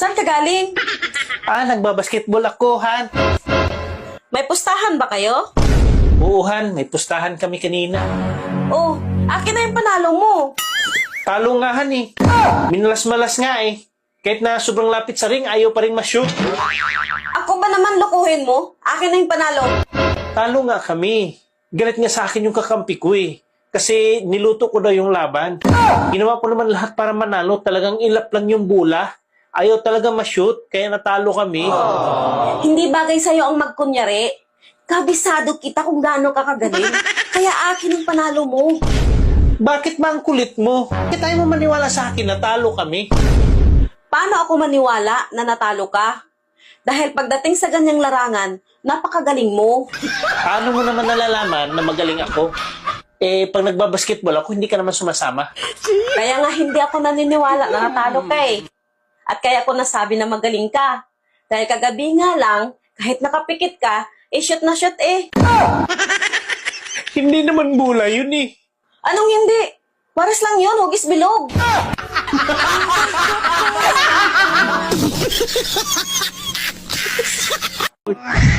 Saan ka galing? Ah, nagbabasketball ako, Han. May pustahan ba kayo? Oo, Han. May pustahan kami kanina. Oh, akin na yung panalo mo. Talo nga, Han, eh. Minalas-malas nga, eh. Kahit na sobrang lapit sa ring, ayaw pa rin ma-shoot. Ako ba naman lokohin mo? Akin na yung panalo. Talo nga kami. Galit nga sa akin yung kakampi ko, eh. Kasi niluto ko daw yung laban. Ginawa ko naman lahat para manalo. Talagang ilap lang yung bola. Ayaw talaga ma-shoot, kaya natalo kami. Hindi bagay sa'yo ang magkunyari. Kabisado kita kung gaano ka kagaling. Kaya akin ang panalo mo. Bakit ba ang kulit mo? Bakit mo maniwala sa akin na talo kami? Paano ako maniwala na natalo ka? Dahil pagdating sa ganyang larangan, napakagaling mo. Paano mo naman nalalaman na magaling ako? Eh, pag nagbabasketball ako, hindi ka naman sumasama. Kaya nga hindi ako naniniwala na natalo ka eh. At kaya ko nasabi na magaling ka. Dahil kagabi nga lang, kahit nakapikit ka, eh shoot na shoot eh. Hindi naman bola yun eh. Anong hindi? Pares lang yun, hugis bilog.